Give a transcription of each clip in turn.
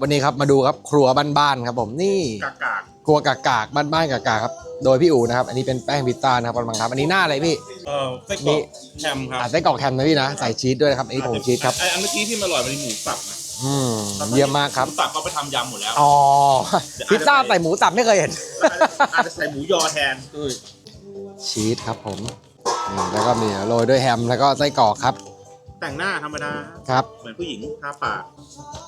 วันนี้ครับมาดูครับครัวบ้านๆครับผมนี่กากากครัวกากากๆบ้านๆกากๆครับโดยพี่อู๋นะครับ อันนี้เป็นแป้งพิซซ่านะครับกำลังครับอันนี้หน้าอะไรพี่ เออไส้กรนี่อกแฮมครับอะไส้กรอกแฮมนะพี่นะใส่ชีสด้วยนะครับอันนี้ผงชีสครับไออันเมื่อกี้ที่มาอร่อยมันมีหมูสับนะอืมเยี่ยมมากครับหมูสับเขาไปทำยำหมดแล้วอ๋อพิซซ่าใส่หมูสับไม่เคยเห็นอาจจะใส่หมูยอแทนชีสครับผมนี่แล้วก็มีโรยด้วยแฮมแล้วก็ไส้กรอกครับ แต่งหน้าธรรมดา ครับ เหมือนผู้หญิงทาปาก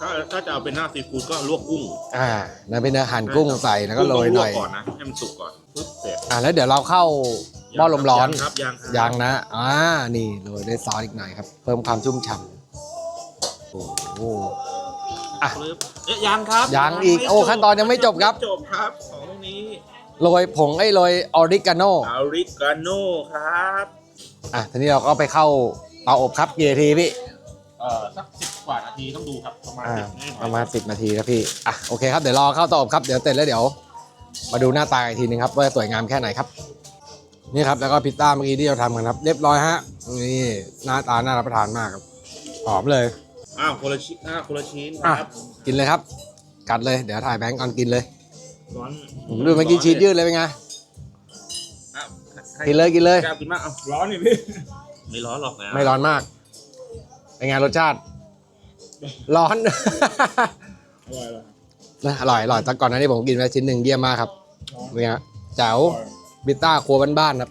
ถ้าถ้าจะเอาเป็นหน้าซีฟู้ดก็ลวกกุ้งอ่านั่นเป็นเนื้อหั่นกุ้งใส่แล้วก็โรยหน่อยกุ้งต้งลวก่อนนะให้มันสุกก่อนปึ๊บเสร็จอ่าแล้วเดี๋ยวเราเข้าหม้อลมร้อนยังครับยังครับยังนะอ่านี่โรยด้วยซอสอีกหน่อยครับ เพิ่มความชุ่มฉ่ำโอ้โห อะปึ๊บเอ๊ะยังครับยังอีกโอ้ขั้นตอนยังไม่จบครับ จบครับของพวกนี้โรยผงไอ้โรยออริกาโนอาริกาโน่ครับ อะทีนี้เราก็ไปเข้า เตาอบครับกี่นาทีพี่ เอ่อสักสิบกว่านาทีต้องดูครับประมาณอ่าสิบนี่ประมาณสิบนาทีครับพี่ อะโอเคครับเดี๋ยวรอเข้าเตาอบครับเดี๋ยวเสร็จแล้วเดี๋ยว มาดูหน้าตาอีกทีนึงครับว่าสวยงามแค่ไหนครับ นี่ครับแล้วก็พิซซ่าเมื่อกี้ที่เราทำกันครับ เรียบร้อยฮะนี่หน้าตาน่ารับประทานมากครับหอมเลย อ้าวคนละชิ้นอ้าวคนละชิ้นอะครับกินเลยครับ กัดเลยเดี๋ยวถ่ายแบงก์ก่อนกินเลยร้อนผมดูเมื่อกี้ชีสยืดเลยเป็นไงอ้าวให้กินเลยกินเลยแก้วกินมากเอาร้อนนี่พี่ ไม่ร้อนหรอกนะไม่ร้อนมากเป็นไงรสชาติ ร้อน อร่อยเลยนะอร่อยอร่อยแต่ก่อนหน้านี้ผมกินไปชิ้นหนึ่งเยี่ยมมากครับเป็นไงแจ๋วบิต้าครัวบ้านๆครับ